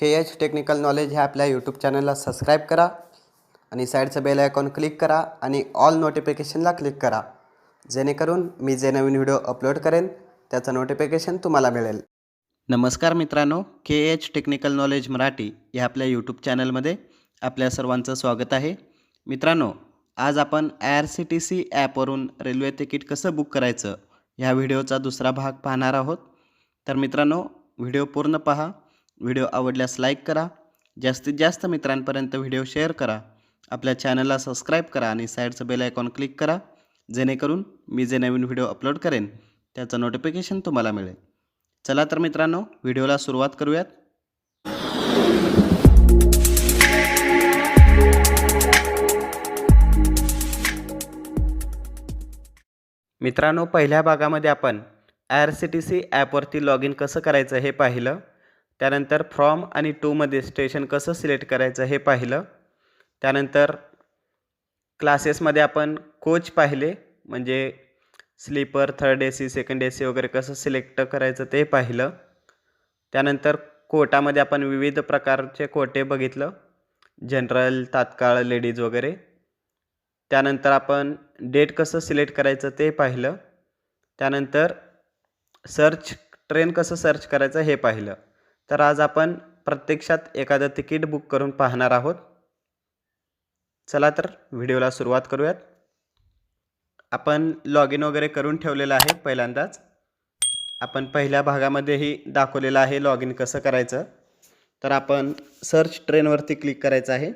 के H technical knowledge ह्या आपल्या YouTube चॅनलला सबस्क्राईब करा आणि साईडचं बेल आयकॉन क्लिक करा आणि ऑल नोटिफिकेशनला क्लिक करा. जेणेकरून मी जे नवीन व्हिडिओ अपलोड करेन त्याचं नोटिफिकेशन तुम्हाला मिळेल. नमस्कार मित्रांनो K H technical knowledge Marathi या आपल्या यूट्यूब चॅनलमध्ये आपल्या सर्वांचं स्वागत आहे. मित्रांनो आज आपण I R C T C ॲपवरून रेल्वे तिकीट कसं बुक करायचं ह्या व्हिडिओचा दुसरा भाग पाहणार आहोत. तर मित्रांनो व्हिडिओ पूर्ण पहा. व्हिडिओ आवडल्यास लाईक करा. जास्तीत जास्त मित्रांपर्यंत व्हिडिओ शेअर करा. आपल्या चॅनलला सबस्क्राईब करा आणि साईडचं बेल आयकॉन क्लिक करा. जेणेकरून मी जे नवीन व्हिडिओ अपलोड करेन त्याचं नोटिफिकेशन तुम्हाला मिळेल. चला तर मित्रांनो व्हिडिओला सुरुवात करूयात. मित्रांनो पहिल्या भागामध्ये आपण I R C T C ॲपवरती लॉग इन कसं करायचं हे पाहिलं. त्यानंतर फ्रॉम आणि टूमध्ये स्टेशन कसं सिलेक्ट करायचं हे पाहिलं. त्यानंतर क्लासेसमध्ये आपण कोच पाहिले म्हणजे sleeper third A C second A C वगैरे कसं सिलेक्ट करायचं ते पाहिलं. त्यानंतर कोटामध्ये आपण विविध प्रकारचे कोटे बघितलं. जनरल तात्काळ लेडीज वगैरे. त्यानंतर आपण डेट कसं सिलेक्ट करायचं ते पाहिलं. त्यानंतर सर्च ट्रेन कसं सर्च करायचं हे पाहिलं. तर आज आपण प्रत्यक्षात एखादं तिकीट बुक करून पाहणार आहोत. चला तर व्हिडिओला सुरुवात करूयात. आपण लॉग इन वगैरे करून ठेवलेलं आहे पहिल्यांदाच. आपण पहिल्या भागामध्येही दाखवलेलं आहे लॉग इन कसं करायचं. तर आपण सर्च ट्रेनवरती क्लिक करायचं आहे.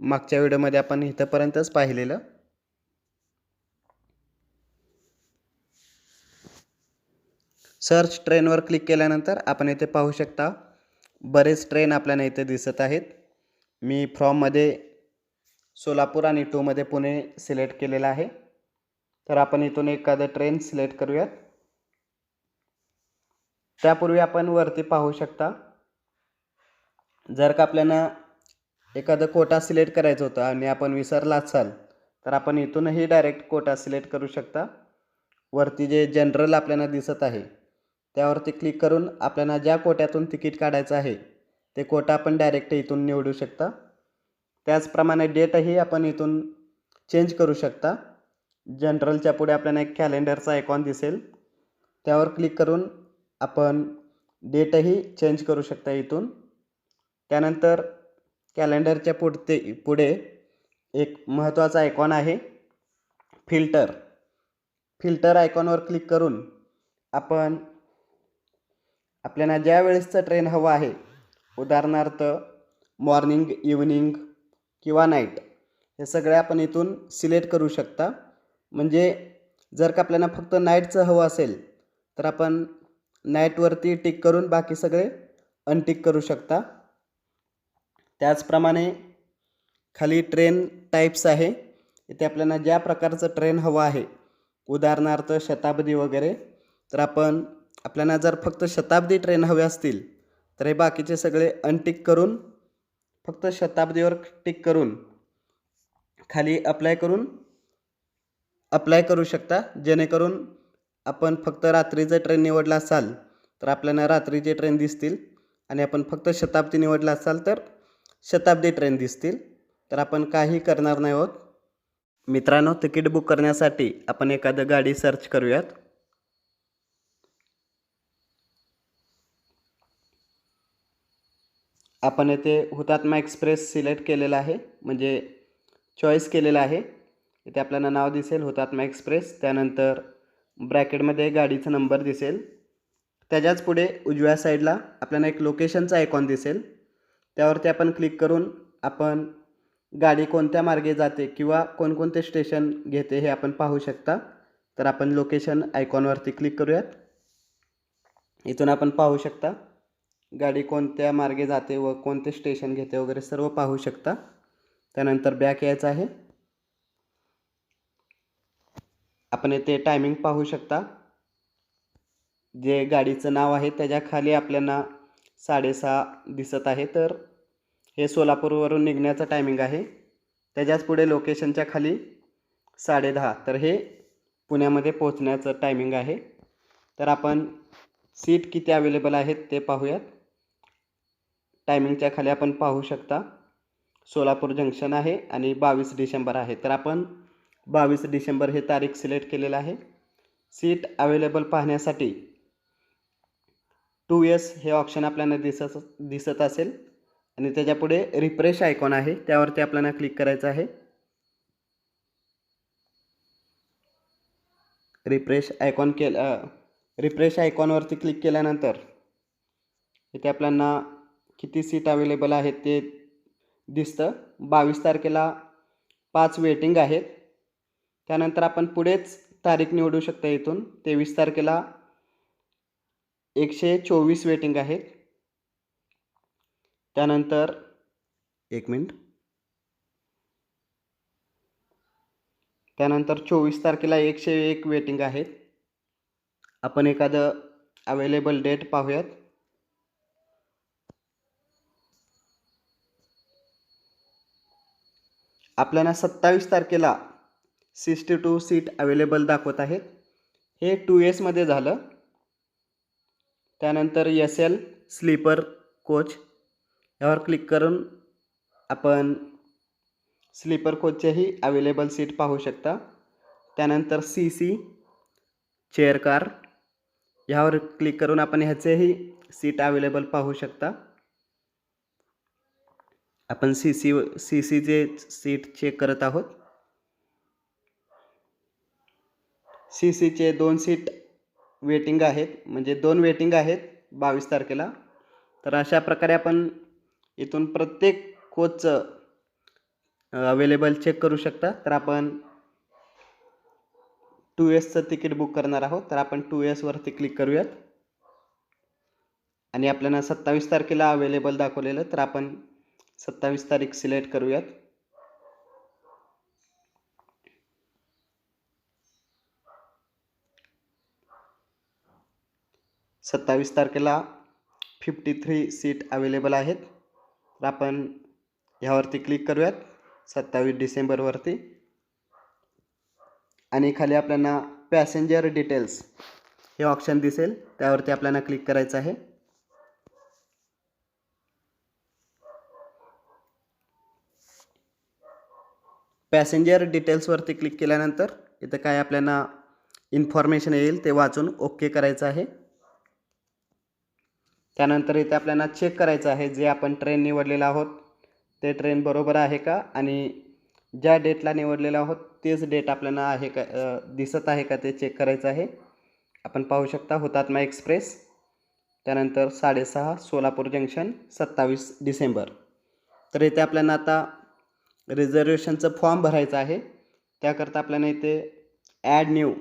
मागच्या व्हिडिओमध्ये आपण इथंपर्यंतच पाहिलेलं. सर्च ट्रेनवर क्लिक केल्यानंतर आपण इथे पाहू शकता बरेच ट्रेन आपल्याला इथे दिसत आहेत. मी फ्रॉममध्ये सोलापूर आणि टूमध्ये पुणे सिलेक्ट केलेलं आहे. तर आपण इथून एखादं ट्रेन सिलेक्ट करूयात. त्यापूर्वी आपण वरती पाहू शकता जर का आपल्याला एखादं कोटा सिलेक्ट करायचं होतं आणि आपण विसरला असाल तर आपण इथूनही डायरेक्ट कोटा सिलेक्ट करू शकता. वरती जे जनरल आपल्याला दिसत आहे त्यावरती क्लिक करून आपल्याला ज्या कोट्यातून तिकीट काढायचं आहे ते कोटा आपण डायरेक्ट इथून निवडू शकता. त्याचप्रमाणे डेटही आपण इथून चेंज करू शकता. जनरलच्या पुढे आपल्याला एक कॅलेंडरचा आयकॉन दिसेल. त्यावर क्लिक करून आपण डेटही चेंज करू शकता इथून. त्यानंतर कॅलेंडरच्या पुढते पुढे एक महत्त्वाचा आयकॉन आहे फिल्टर फिल्टर आयकॉनवर क्लिक करून आपण आपल्याला ज्या वेळेसचं ट्रेन हवं आहे उदाहरणार्थ मॉर्निंग इव्हनिंग किंवा नाईट हे सगळे आपण इथून सिलेक्ट करू शकता. म्हणजे जर का आपल्याला फक्त नाईटचं हवं असेल तर आपण नाईटवरती टिक करून बाकी सगळे अनटिक करू शकता. त्याचप्रमाणे खाली ट्रेन टाईप्स आहे. इथे आपल्याला ज्या प्रकारचं ट्रेन हवं आहे उदाहरणार्थ शताब्दी वगैरे तर आपण आपल्याला जर फक्त शताब्दी ट्रेन हवे असतील तर हे बाकीचे सगळे अनटिक करून फक्त शताब्दीवर टिक करून खाली अप्लाय करून अप्लाय करू शकता. जेणेकरून आपण फक्त रात्रीचं ट्रेन निवडला असाल तर आपल्याला रात्रीचे ट्रेन दिसतील. आणि आपण फक्त शताब्दी निवडला असाल तर शताब्दी ट्रेन दिसतील. तर आपण काही करणार नाही आहोत. मित्रांनो तिकीट बुक करण्यासाठी आपण एखादं गाडी सर्च करूयात. आपण येथे हुतात्मा एक्सप्रेस सिलेक्ट केलेला आहे म्हणजे चॉईस केलेला आहे. इथे आपल्याला नाव दिसेल हुतात्मा एक्सप्रेस. त्यानंतर ब्रॅकेटमध्ये गाडीचा नंबर दिसेल. त्याच्याच पुढे उजव्या साईडला आपल्याला एक लोकेशनचा आयकॉन दिसेल. त्यावरती आपण क्लिक करून आपण गाडी कोणत्या मार्गे जाते किंवा कोणकोणते स्टेशन घेते हे आपण पाहू शकता. तर आपण लोकेशन आयकॉनवरती क्लिक करूयात. इथून आपण पाहू शकता. गाडी कोणत्या मार्गे जाते व कोणते स्टेशन घेते वगैरे सर्व पाहू शकता. त्यानंतर बॅक यायचं आहे. आपण येथे टायमिंग पाहू शकता. जे गाडीचं नाव आहे त्याच्याखाली आपल्याला साडेसहा दिसत आहे. तर हे सोलापूरवरून निघण्याचं टायमिंग आहे. त्याच्याच पुढे लोकेशनच्या खाली साडेदहा. तर हे पुण्यामध्ये पोहोचण्याचं टायमिंग आहे. तर आपण सीट किती अवेलेबल आहेत ते पाहूयात. टायमिंगच्या खाली आपण पाहू शकता. सोलापूर जंक्शन आहे आणि बावीस डिसेंबर आहे. तर आपण बावीस डिसेंबर हे तारीख सिलेक्ट केलेलं आहे. सीट अवेलेबल पाहण्यासाठी टू एस हे ऑप्शन आपल्याला दिसत दिसत असेल. आणि त्याच्यापुढे रिफ्रेश आयकॉन आहे. त्यावरती आपल्याला क्लिक करायचं आहे. रिफ्रेश आयकॉन केलं रिफ्रेश आयकॉनवरती क्लिक केल्यानंतर इथे आपल्याला किती सीट अवेलेबल आहेत ते दिसतं. बावीस तारखेला पाच वेटिंग आहेत. त्यानंतर आपण पुढेच तारीख निवडू शकता इथून. तेवीस तारखेला एकशे चोवीस वेटिंग आहेत. त्यानंतर एक मिनिट. त्यानंतर चोवीस तारखेला एकशे एक वेटिंग आहेत. आपण एखादं अवेलेबल डेट पाहूयात. आपल्याला सत्तावीस तारखेला सिक्स्टी टू सीट अवेलेबल दाखवत आहेत हे टू एसमध्ये झालं. त्यानंतर एस एल स्लीपर कोच यावर क्लिक करून आपण स्लीपर कोचचेही अवेलेबल सीट पाहू शकता. त्यानंतर सी सी चेअर कार ह्यावर क्लिक करून आपण ह्याचेही सीट अवेलेबल पाहू शकता. आपण सी सी सी सीचे सीट चेक करत आहोत. सी सीचे दोन सीट वेटिंग आहेत. म्हणजे दोन वेटिंग आहेत बावीस तारखेला. तर अशा प्रकारे आपण इथून प्रत्येक कोचचं अवेलेबल चेक करू शकता. तर आपण टू एसचं तिकीट बुक करणार आहोत. तर आपण टू एसवरती क्लिक करूयात. आणि आपल्याला सत्तावीस तारखेला अवेलेबल दाखवलेलं. तर आपण सत्तावीस तारीख सिलेक्ट करूयात. सत्तावीस तारखेला फिफ्टी थ्री सीट अवेलेबल आहेत. तर आपण ह्यावरती क्लिक करूयात सत्तावीस डिसेंबरवरती आणि खाली आपल्याला पॅसेंजर डिटेल्स हे ऑप्शन दिसेल त्यावरती आपल्याला क्लिक करायचं आहे. पॅसेंजर डिटेल्सवरती क्लिक केल्यानंतर इथं काय आपल्याला इन्फॉर्मेशन येईल ते वाचून ओके करायचं आहे. त्यानंतर इथे आपल्याला चेक करायचं आहे जे आपण ट्रेन निवडलेलं आहोत. ते ट्रेन बरोबर आहे का? आणि ज्या डेटला निवडलेलं आहोत तेच डेट आपल्याला आहे का दिसत आहे का ते चेक करायचं आहे. आपण पाहू शकता हुतात्मा एक्सप्रेस त्यानंतर साडेसहा सोलापूर जंक्शन सत्तावीस डिसेंबर. तर इथे आपल्याला आता रिझर्वेशनचं फॉर्म भरायचं आहे. त्याकरता आपल्याला इथे ॲड न्यू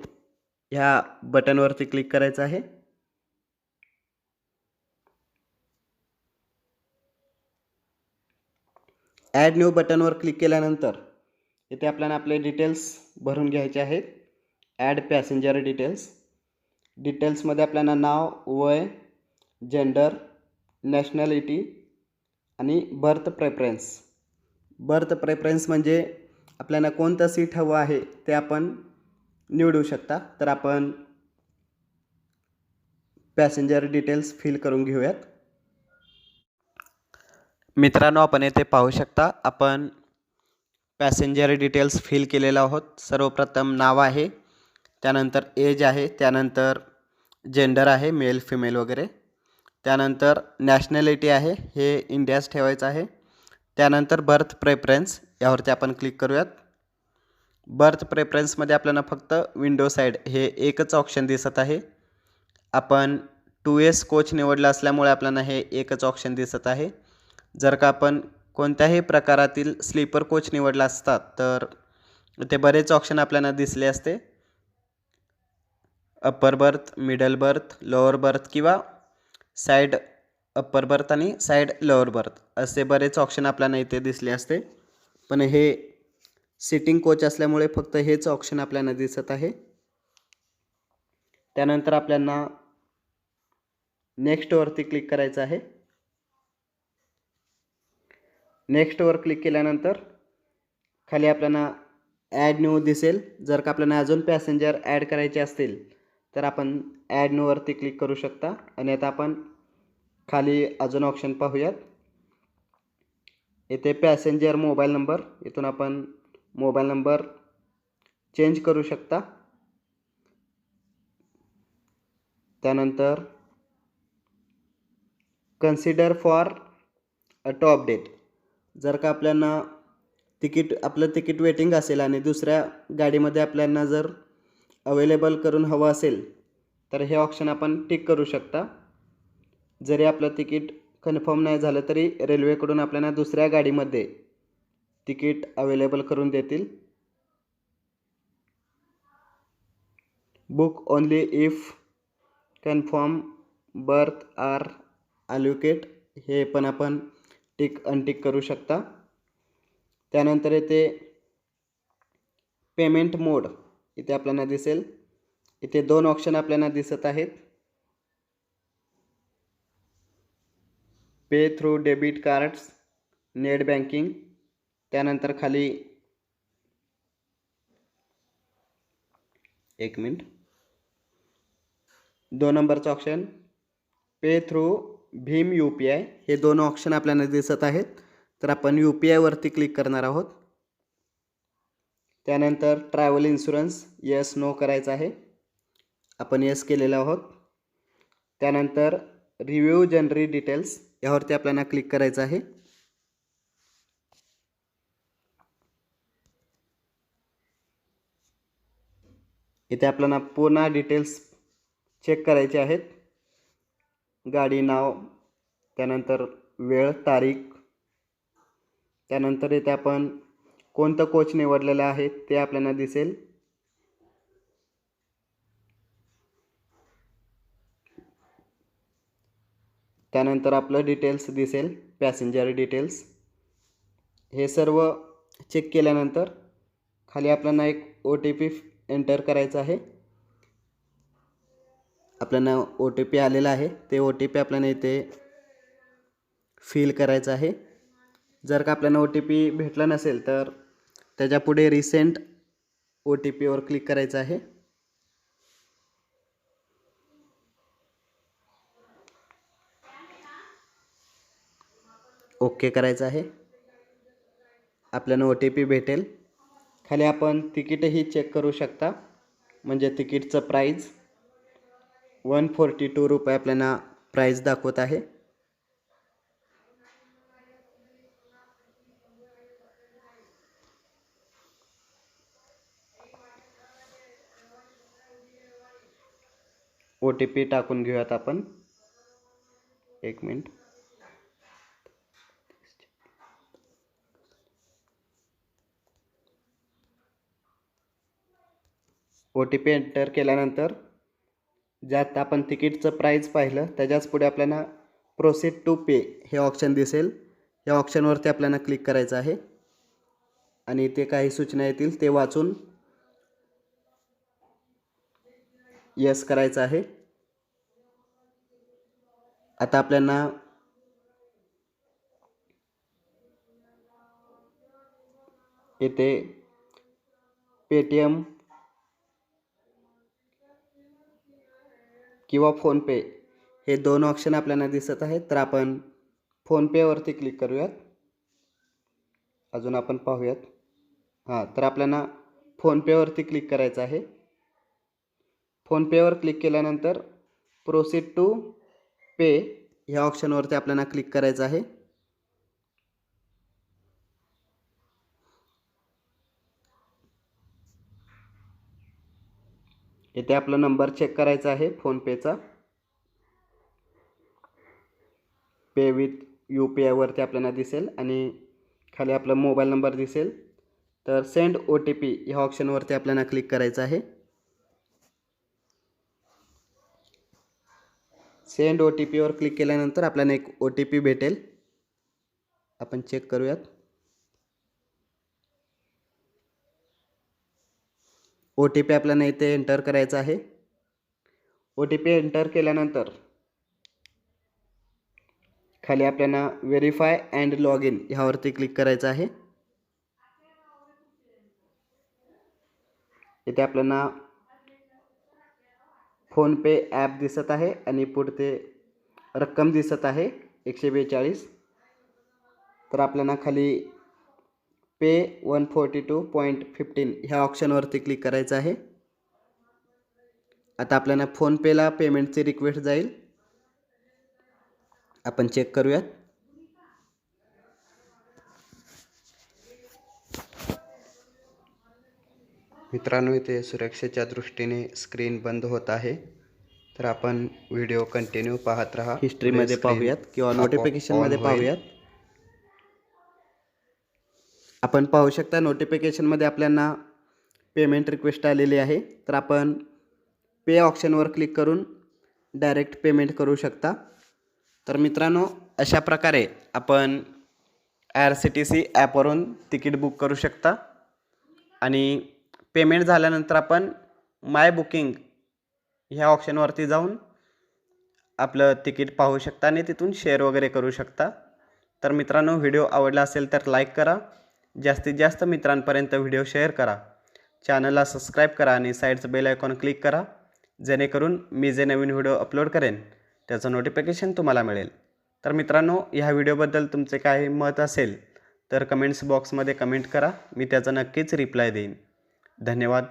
ह्या बटनवरती क्लिक करायचं आहे. ॲड न्यू बटनवर क्लिक केल्यानंतर इथे आपल्याला आपले डिटेल्स भरून घ्यायचे आहेत. ॲड पॅसेंजर डिटेल्स डिटेल्समध्ये आपल्याला नाव वय जेंडर नॅशनॅलिटी आणि बर्थ प्रेफरन्स बर्थ प्रेफरन्स म्हणजे आपल्याला कोणतं सीट हवं आहे ते आपण निवडू शकता. तर आपण पॅसेंजर डिटेल्स फिल करून घेऊयात. मित्रांनो आपण येथे पाहू शकता आपण पॅसेंजर डिटेल्स फिल केलेलं आहोत. सर्वप्रथम नाव आहे त्यानंतर एज आहे त्यानंतर जेंडर आहे मेल फिमेल वगैरे. त्यानंतर नॅशनॅलिटी आहे हे इंडियाच ठेवायचं आहे. त्यानंतर बर्थ प्रेफरन्स यावरती आपण क्लिक करूयात. बर्थ प्रेफरन्समध्ये आपल्याला फक्त विंडो साईड हे एकच ऑप्शन दिसत आहे. आपण टू एस कोच निवडला असल्यामुळे आपल्याला हे एकच ऑप्शन दिसत आहे. जर का आपण कोणत्याही प्रकारातील स्लीपर कोच निवडला असतात तर ते बरेच ऑप्शन आपल्याला दिसले असते. Upper berth middle berth lower berth किंवा साईड अप्पर बर्थ आणि साईड लोअर बर्थ असे बरेच ऑप्शन आपल्याला इथे दिसले असते. पण हे सिटिंग कोच असल्यामुळे फक्त हेच ऑप्शन आपल्याला दिसत आहे. त्यानंतर आपल्याला नेक्स्टवरती क्लिक करायचं आहे. नेक्स्टवर क्लिक केल्यानंतर खाली आपल्याला ॲड न्यू दिसेल. जर का आपल्याला अजून पॅसेंजर ॲड करायचे असतील तर आपण ॲड न्यूवरती क्लिक करू शकता. आणि आता आपण खाली अजून ऑप्शन पाहूयात. इथे पॅसेंजर मोबाईल नंबर इथून आपण मोबाईल नंबर चेंज करू शकता. त्यानंतर कन्सिडर फॉर टू अपडेट जर का आपल्याला तिकीट आपलं तिकीट वेटिंग असेल आणि दुसऱ्या गाडीमध्ये आपल्याला जर अवेलेबल करून हवं असेल तर हे ऑप्शन आपण टिक करू शकता. जरी आपलं तिकीट कन्फर्म नाही झालं तरी रेल्वेकडून आपल्याला दुसऱ्या गाडीमध्ये तिकीट अवेलेबल करून देतील. Book only if confirm berth are allocate हे पण आपण टिक अनटिक करू शकता. त्यानंतर येथे पेमेंट मोड इथे आपल्याला दिसेल. इथे दोन ऑप्शन आपल्याला दिसत आहेत. Pay through debit cards net banking त्यानंतर खाली एक मिनिट. दोन नंबरचं ऑप्शन पे थ्रू भीम यू पी आय. हे दोन ऑप्शन आपल्याला दिसत आहेत. तर आपण यू पी आयवरती क्लिक करणार आहोत. त्यानंतर ट्रॅव्हल इन्शुरन्स येस नो करायचं आहे. आपण येस केलेलं आहोत. त्यानंतर रिव्ह्यू जनरी डिटेल्स यावरती आपल्याला क्लिक करायचं आहे. इथे आपल्याला पूर्ण डिटेल्स चेक करायचे आहेत. गाडी नाव त्यानंतर वेळ तारीख त्यानंतर इथे आपण कोणतं कोच निवडलेलं आहे ते आपल्याला दिसेल. त्यानंतर आपलं डिटेल्स दिसेल पॅसेंजर डिटेल्स हे सर्व चेक केल्यानंतर खाली आपल्याला एक ओ टी पी एंटर करायचं आहे. आपल्याला ओ टी पी आलेला आहे. ते ओ टी पी आपल्याला इथे फिल करायचं आहे. जर का आपल्याला ओ टी पी भेटला नसेल तर त्याच्यापुढे रिसेंट ओ टी पीवर क्लिक करायचं आहे. ओके करायचं आहे. आपल्याला ओ टी पी भेटेल. खाली आपण तिकीटही चेक करू शकता. म्हणजे तिकीटचं प्राईज वन फोर्टी टू रुपये आपल्याला प्राईज दाखवत आहे. ओ टी पी टाकून घेऊयात आपण. एक minute. O T P enter केल्यानंतर ज्यात आपण तिकीटचं प्राईज पाहिलं त्याच्याच पुढे आपल्याला प्रोसीड टू पे हे ऑप्शन दिसेल. या ऑप्शनवरती आपल्याला क्लिक करायचं आहे. आणि ते काही सूचना येतील ते वाचून यस करायचं आहे. आता आपल्याला येथे पेटीएम किंवा फोनपे हे दोन ऑप्शन आपल्याला दिसत आहेत तर आपण फोनपेवरती क्लिक करूयात. अजून आपण पाहूयात. हां तर आपल्याला फोनपेवरती क्लिक करायचं आहे. फोनपेवर क्लिक केल्यानंतर प्रोसीड टू पे ह्या ऑप्शनवरती आपल्याला क्लिक करायचं आहे. इथे आपला नंबर चेक करायचा आहे फोनपेचा पे विथ यू पी आयवरती आपल्याला दिसेल आणि खाली आपला मोबाईल नंबर दिसेल. तर सेंड ओ टी पी ह्या ऑप्शनवरती आपल्याला क्लिक करायचं आहे. सेंड ओ टी पीवर क्लिक केल्यानंतर आपल्याला एक ओ टी पी भेटेल. आपण चेक करूयात. ओ टी पी आपल्याला इथे एंटर करायचा आहे. ओ टी पी एंटर केल्यानंतर खाली आपल्याला व्हेरीफाय अँड लॉग इन ह्यावरती क्लिक करायचं आहे. इथे आपल्याला फोनपे ॲप दिसत आहे आणि पुढते रक्कम दिसत आहे एकशे बेचाळीस. तर आपल्याला खाली pay one forty two point fifteen ह्या ऑप्शनवरती क्लिक करायचं आहे. आता आपल्याला फोनपेला पेमेंटची रिक्वेस्ट जाईल. आपण चेक करूयात. मित्रांनो इथे सुरक्षेच्या दृष्टीने स्क्रीन बंद होत आहे. तर आपण व्हिडिओ कंटिन्यू पाहत राहा. हिस्ट्रीमध्ये पाहूयात किंवा नोटिफिकेशनमध्ये पाहूयात. आपण पाहू शकता नोटिफिकेशनमध्ये आपल्याला पेमेंट रिक्वेस्ट आलेली आहे. तर आपण पे ऑप्शनवर क्लिक करून डायरेक्ट पेमेंट करू शकता. तर मित्रांनो अशा प्रकारे आपण आर सी टी सी ॲपवरून तिकीट बुक करू शकता. आणि पेमेंट झाल्यानंतर आपण माय बुकिंग ह्या ऑप्शनवरती जाऊन आपलं तिकीट पाहू शकता आणि तिथून शेअर वगैरे करू शकता. तर मित्रांनो व्हिडिओ आवडला असेल तर लाईक करा. जास्तीत जास्त मित्रांपर्यंत व्हिडिओ शेअर करा. चॅनलला सबस्क्राईब करा आणि साईडचं बेल आयकॉन क्लिक करा जेणेकरून मी जे नवीन व्हिडिओ अपलोड करेन त्याचं नोटिफिकेशन तुम्हाला मिळेल. तर मित्रांनो ह्या व्हिडिओबद्दल तुमचे काही मत असेल तर कमेंट्स बॉक्समध्ये कमेंट करा मी त्याचा नक्कीच रिप्लाय देईन. धन्यवाद.